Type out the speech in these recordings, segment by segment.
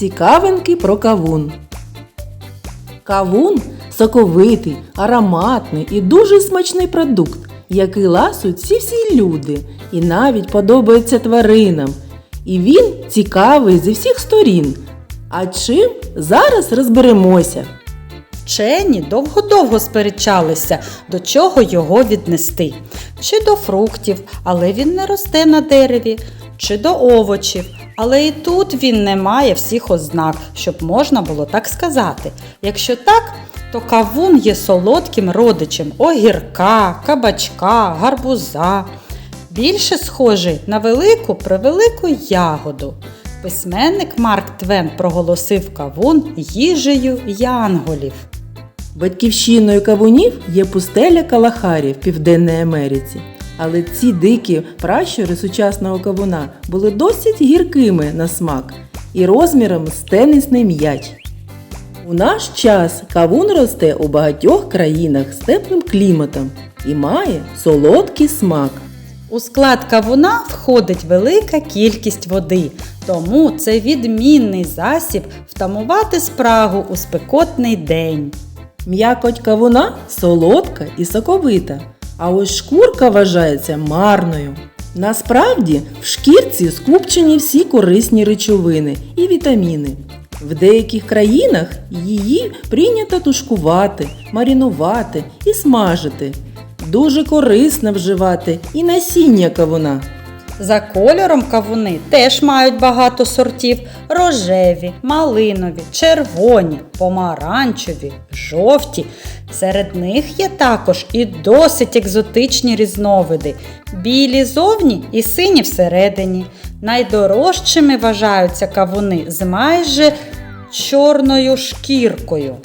Цікавинки про кавун. Кавун соковитий, ароматний і дуже смачний продукт, який ласують всі-всі люди і навіть подобається тваринам. І він цікавий зі всіх сторін. А чим зараз розберемося. Вчені довго-довго сперечалися, до чого його віднести. Чи до фруктів, але він не росте на дереві, чи до овочів, але і тут він не має всіх ознак, щоб можна було так сказати. Якщо так, то кавун є солодким родичем огірка, кабачка, гарбуза. Більше схожий на велику превелику ягоду. Письменник Марк Твен проголосив кавун їжею янголів. Батьківщиною кавунів є пустеля Калахарі в Південній Америці. Але ці дикі пращури сучасного кавуна були досить гіркими на смак і розміром з тенісний м'яч. У наш час кавун росте у багатьох країнах з теплим кліматом і має солодкий смак. У склад кавуна входить велика кількість води, тому це відмінний засіб втамувати спрагу у спекотний день. М'якоть кавуна солодка і соковита, а ось шкурка вважається марною. Насправді в шкірці скупчені всі корисні речовини і вітаміни. В деяких країнах її прийнято тушкувати, марінувати і смажити. Дуже корисно вживати і насіння кавуна. За кольором кавуни теж мають багато сортів: рожеві, малинові, червоні, помаранчеві, жовті. Серед них є також і досить екзотичні різновиди: білі зовні і сині всередині. Найдорожчими вважаються кавуни з майже чорною шкіркою.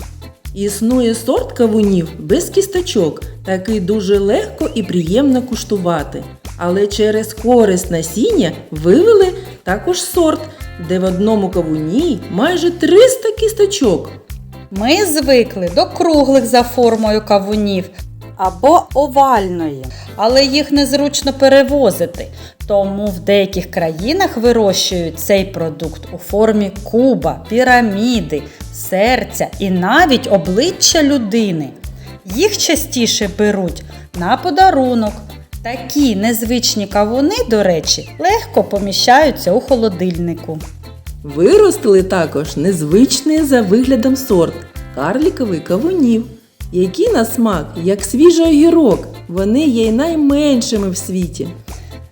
Існує сорт кавунів без кісточок, такий дуже легко і приємно куштувати. Але через користь насіння вивели також сорт, де в одному кавуні майже 300 кісточок. Ми звикли до круглих за формою кавунів або овальної, але їх незручно перевозити. Тому в деяких країнах вирощують цей продукт у формі куба, піраміди, серця і навіть обличчя людини. Їх частіше беруть на подарунок. Такі незвичні кавуни, до речі, легко поміщаються у холодильнику. Виростили також незвичний за виглядом сорт карліковий кавунів, які на смак, як свіжий огірок, вони є й найменшими в світі.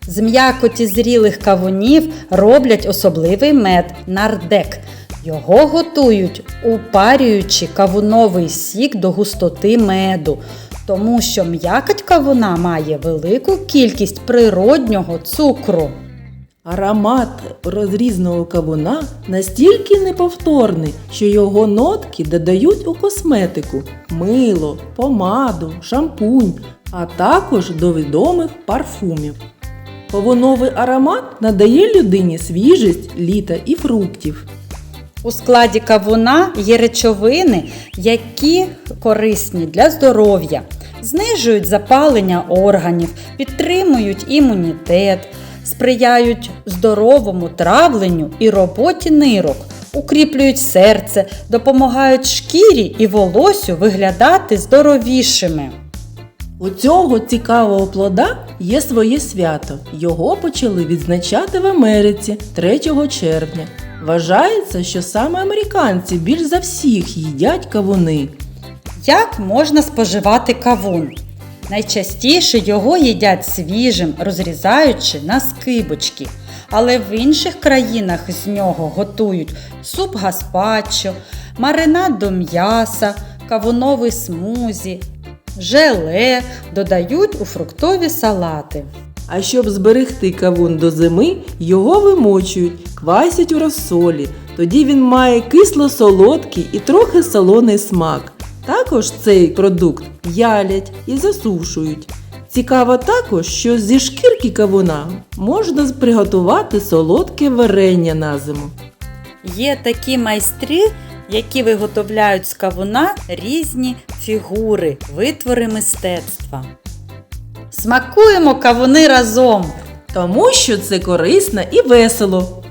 З м'якоті зрілих кавунів роблять особливий мед нардек. Його готують, упарюючи кавуновий сік до густоти меду, тому що м'якоть кавуна має велику кількість природнього цукру. Аромат розрізного кавуна настільки неповторний, що його нотки додають у косметику мило, помаду, шампунь, а також до відомих парфумів. Кавуновий аромат надає людині свіжість літа і фруктів. У складі кавуна є речовини, які корисні для здоров'я, знижують запалення органів, підтримують імунітет, сприяють здоровому травленню і роботі нирок, укріплюють серце, допомагають шкірі і волосю виглядати здоровішими. У цього цікавого плода є своє свято. Його почали відзначати в Америці 3 червня. Вважається, що саме американці більш за всіх їдять кавуни. Як можна споживати кавун? Найчастіше його їдять свіжим, розрізаючи на скибочки. Але в інших країнах з нього готують суп гаспачо, маринад до м'яса, кавуновий смузі, желе, додають у фруктові салати. А щоб зберегти кавун до зими, його вимочують, квасять у розсолі. Тоді він має кисло-солодкий і трохи солоний смак. Також цей продукт ялять і засушують. Цікаво також, що зі шкірки кавуна можна приготувати солодке варення на зиму. Є такі майстри, які виготовляють з кавуна різні фігури, витвори мистецтва. Смакуємо кавуни разом! Тому що це корисно і весело.